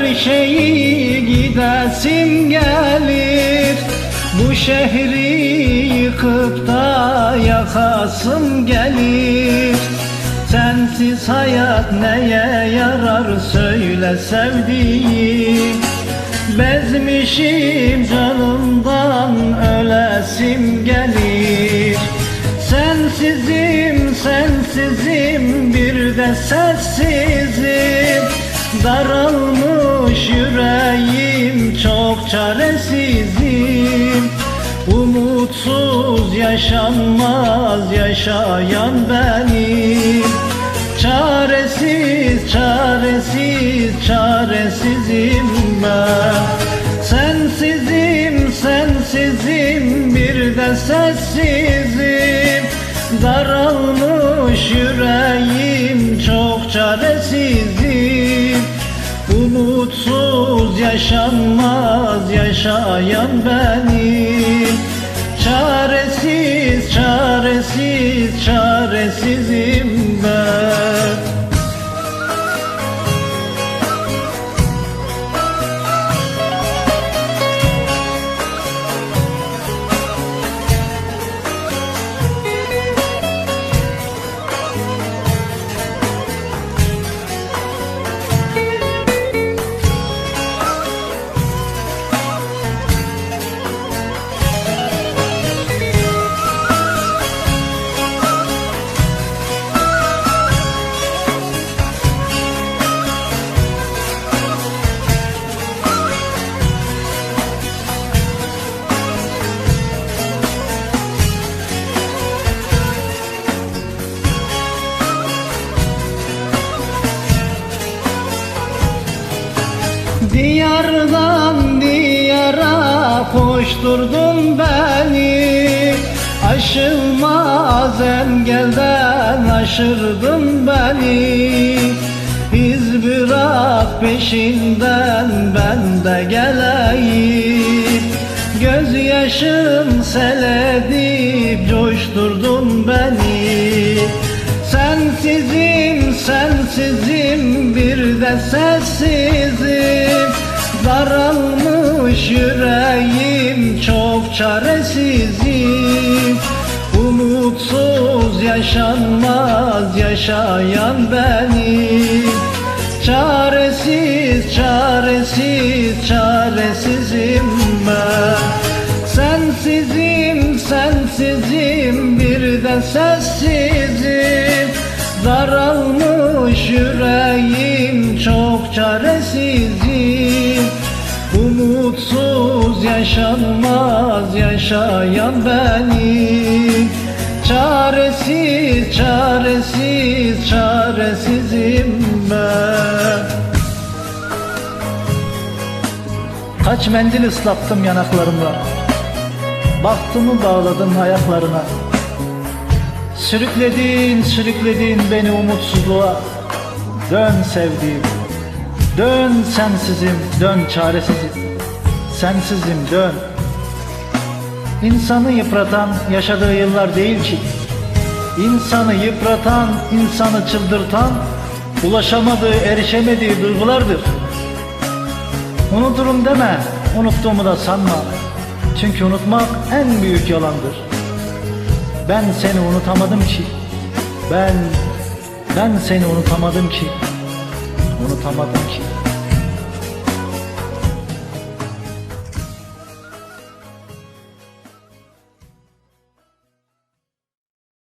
Her şeyi gidesim gelir. Bu şehri yıkıp da yakasım gelir. Sensiz hayat neye yarar söyle sevdiğim. Bezmişim canımdan ölesim gelir. Sensizim sensizim bir de sessizim. Daralmış yüreğim çok çaresizim. Umutsuz yaşanmaz yaşayan benim. Çaresiz, çaresiz, çaresizim ben. Sensizim, sensizim, bir de sessizim. Daralmış yüreğim, çok çaresizim Umutsuz yaşanmaz yaşayan benim. Çaresiz, Diyardan diyara koşturdun beni. Aşılmaz engelden aşırdın beni. İz bırak peşinden ben de geleyim. Gözyaşım sel edip coşturdun beni. Sensizim, sensizim, bir de sessizim. Daralmış yüreğim, çok çaresizim. Umutsuz yaşanmaz yaşayan benim. Çaresiz, çaresiz, çaresizim ben. Sensizim, sensizim, bir de sessizim. Daralmış yüreğim, çok çaresizim. Umutsuz yaşanmaz yaşayan benim. Çaresiz, çaresiz, çaresizim ben. Kaç mendil ıslattım yanaklarımla. Bahtımı bağladım ayaklarına. Sürükledin, sürükledin beni umutsuzluğa Dön sevdiğim Dön sensizim, dön çaresizim Sensizim dön İnsanı yıpratan yaşadığı yıllar değil ki İnsanı yıpratan, insanı çıldırtan Ulaşamadığı, erişemediği duygulardır Unuturum deme, unuttuğumu da sanma. Çünkü unutmak en büyük yalandır. Ben seni unutamadım ki. Ben, ben seni unutamadım ki. Unutamadım ki.